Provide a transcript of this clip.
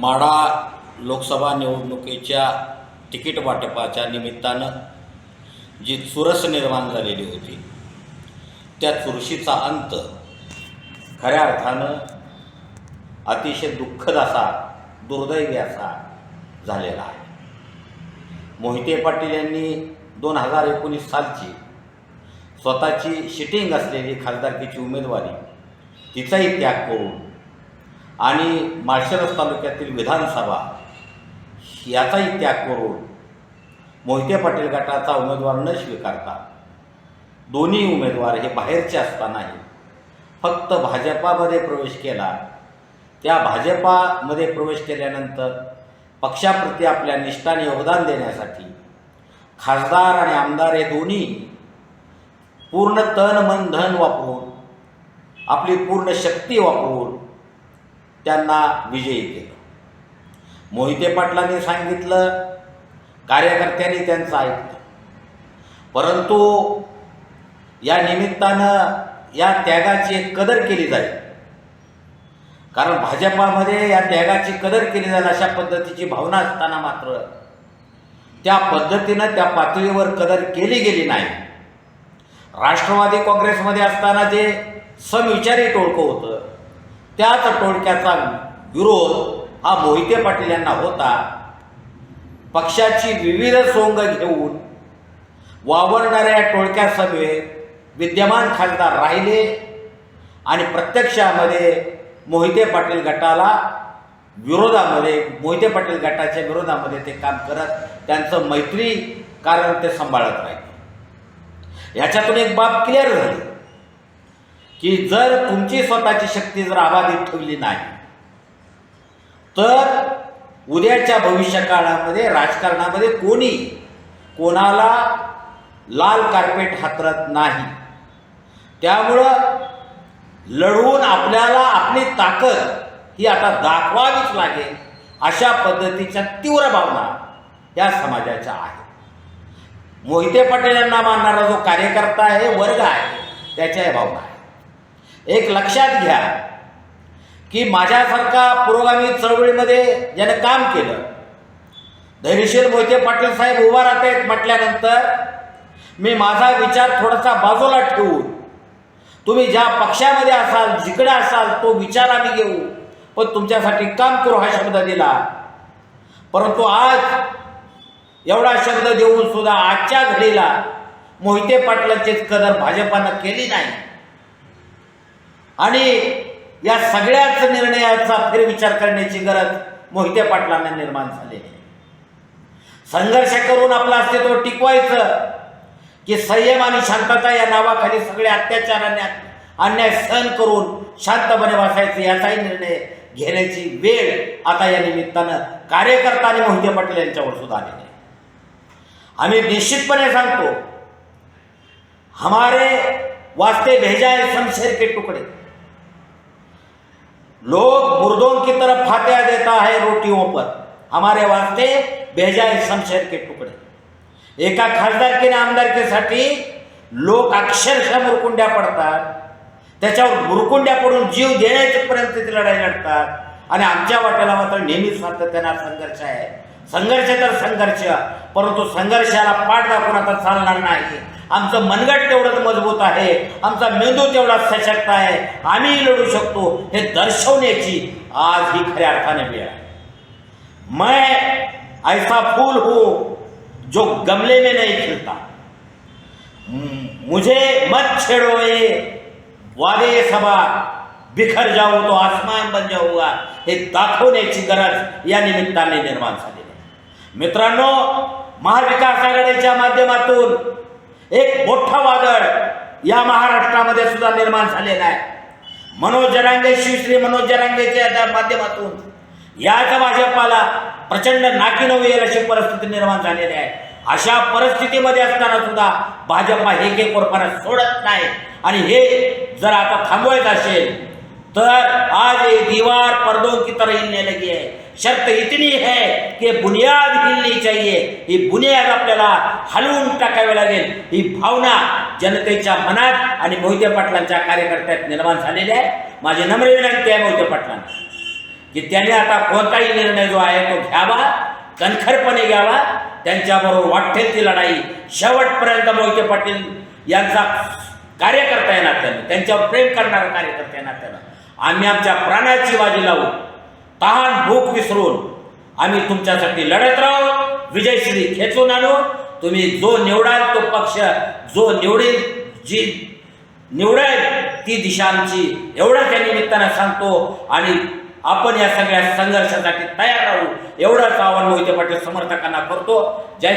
माढा लोकसभा निवडणुकीच्या तिकीट वाटपाच्या निमित्तानं जी चुरस निर्माण झालेली होती त्या चुरशीचा अंत खऱ्या अर्थानं अतिशय दुःखद असा दुर्दैवी असा झालेला आहे. मोहिते पाटील यांनी दोन हजार एकोणीस सालची स्वतःची शिटिंग असलेली खासदारकीची उमेदवारी तिचाही त्याग करून आणि माळशिरस तालुक्यातील विधानसभा याचाही त्याग करून मोहिते पाटील गटाचा उमेदवार न स्वीकारता दोन्ही उमेदवार हे बाहेरचे असतानाही फक्त भाजपामध्ये प्रवेश केला. त्या भाजपामध्ये प्रवेश केल्यानंतर पक्षाप्रती आपल्या निष्ठाने योगदान देण्यासाठी खासदार आणि आमदार हे दोन्ही पूर्ण तन मन धन वापरून आपली पूर्ण शक्ती वापरून त्यांना विजयी केलं. मोहिते पाटलांनी सांगितलं कार्यकर्त्यांनी त्यांचं ऐकलं. परंतु या निमित्तानं या त्यागाची एक कदर केली जाईल. कारण भाजपामध्ये या त्यागाची कदर केली जाईल अशा पद्धतीची भावना असताना मात्र त्या पद्धतीनं त्या पातळीवर कदर केली गेली नाही. राष्ट्रवादी काँग्रेसमध्ये असताना जे समविचारी टोळकं होतं त्याच टोळक्याचा विरोध हा मोहिते पाटील यांना होता. पक्षाची विविध सोंग घेऊन वावरणाऱ्या टोळक्या सभेत विद्यमान खासदार राहिले आणि प्रत्यक्षामध्ये मोहिते पाटील गटाला विरोधामध्ये मोहिते पाटील गटाच्या विरोधामध्ये ते काम करत त्यांचं मैत्री कारण ते सांभाळत राहिले. याच्यातून एक बाब क्लिअर झाली. की जर तुमची स्वतःची शक्ती जर अबाधित ठेवली नाही तर उद्याच्या भविष्य काळामध्ये राजकारणामध्ये कोणी कोणाला लाल कार्पेट हातरत नाही. त्यामुळं लढवून आपल्याला आपली ताकद ही आता दाखवावीच लागेल अशा पद्धतीच्या तीव्र भावना या समाजाच्या आहेत. मोहिते पटेल यांना मानणारा जो कार्यकर्ता आहे वर्ग आहे त्याच्या या भावना आहे एक लक्षात घ्या की माझ्यासारखा पुरोगामी चळवळीमध्ये ज्यानं काम केलं धैर्यशील मोहिते पाटील साहेब उभा राहत आहेत म्हटल्यानंतर मी माझा विचार थोडासा बाजूला ठेवून तुम्ही ज्या पक्षामध्ये असाल जिकडे असाल तो विचार आम्ही घेऊ पण तुमच्यासाठी काम करू हा शब्द दिला. परंतु आज एवढा शब्द देऊन सुद्धा आजच्या घडीला मोहिते पाटलांचीच कदर भाजपानं केली नाही. आणि या सगळ्याच निर्णयाचा फेरविचार करण्याची गरज मोहिते पाटलांना निर्माण झालेली आहे. संघर्ष करून आपलं अस्तित्व टिकवायचं की संयम आणि शांतता या नावाखाली सगळे अत्याचार आणि अन्याय सहन करून शांतपणे बसायचं याचाही निर्णय घेण्याची वेळ आता या निमित्तानं कार्यकर्ता आणि मोहिते पाटील यांच्यावर सुद्धा आलेली आहे. आम्ही निश्चितपणे सांगतो हमारे वास्ते भेजाय है शमशेर के टुकड़े. लोग मुर्दों की तरफ फातिया देता है रोटियों पर। हमारे वास्ते भेजा है शमशेर के टुकड़े। एका खासदारकीने आमदारकीसाठी लोक अक्षरशः मुरकुंड्या पडतात। त्याच्यावर मुरकुंड्या पडून जीव देण्याच्या पर्यंत ती लढाई लढतात. आणि आमच्या वाट्याला मात्र नेहमीच सातत्यानं संघर्ष आहे. संघर्ष तर संघर्ष परंतु संघर्षाला पाठ दाखवून आता चालणार नाही. आमचं मनगट तेवढंच मजबूत आहे. आमचा मेंदू तेवढा सशक्त आहे. आम्ही लढू शकतो हे दर्शवण्याची आज ही खऱ्या अर्थाने वेळ आहे. मैं ऐसा फूल हूं जो गमले में नहीं खिलता. मुझे मत छेड़ो ये वादे सभा. बिखर जाऊ तो आसमान बन जाऊगा. हे दाखवण्याची गरज या निमित्ताने निर्माण झालेली आहे. मित्रांनो महाविकास आघाडीच्या माध्यमातून एक मोठा वादळ या महाराष्ट्रामध्ये सुद्धा निर्माण झालेला आहे. मनोज जरांगे शिवश्री मनोज जरांगेच्या त्या माध्यमातून याच भाजपाला प्रचंड नाकीनऊ येईल अशी परिस्थिती निर्माण झालेली आहे. अशा परिस्थितीमध्ये असताना सुद्धा भाजपा हे के कोरपणा सोडत नाही. आणि हे जर आता थांबवायचं असेल तर आज ये दीवार पर्दों की तरह हिलने लगी है। शर्त इतनी है कि बुनियाद हिलनी चाहिए। ही बुनियाद आपल्याला हलवून टाकावी लागेल। ही भावना जनतेच्या मनात आणि मोहिते पाटलांच्या कार्यकर्त्यात निर्माण झालेली आहे. माझी नम्र विनंती आहे मोहिते पाटलांना की त्याने आता कोणताही निर्णय जो आहे तो घ्यावा कणखरपणे घ्यावा. त्यांच्याबरोबर वाटेल ती लढाई. शेवटपर्यंत मोहिते पाटील यांचा कार्यकर्ता या नात्यानं त्यांच्यावर प्रेम करणारा कार्यकर्ता या नात्यानं आम्ही आमच्या प्राण्याची बाजी लावू. तहान भूक विसरून आम्ही तुमच्यासाठी लढत राहू. विजयश्री खेचून आणू. तुम्ही जो निवडाल तो पक्ष जो निवडेल जी निवडेल ती दिशा आमची एवढं त्या निमित्तानं सांगतो. आणि आपण या सगळ्या संघर्षासाठी तयार राहू. एवढंच आव्हान मोहिते पाटील समर्थकांना करतो. जय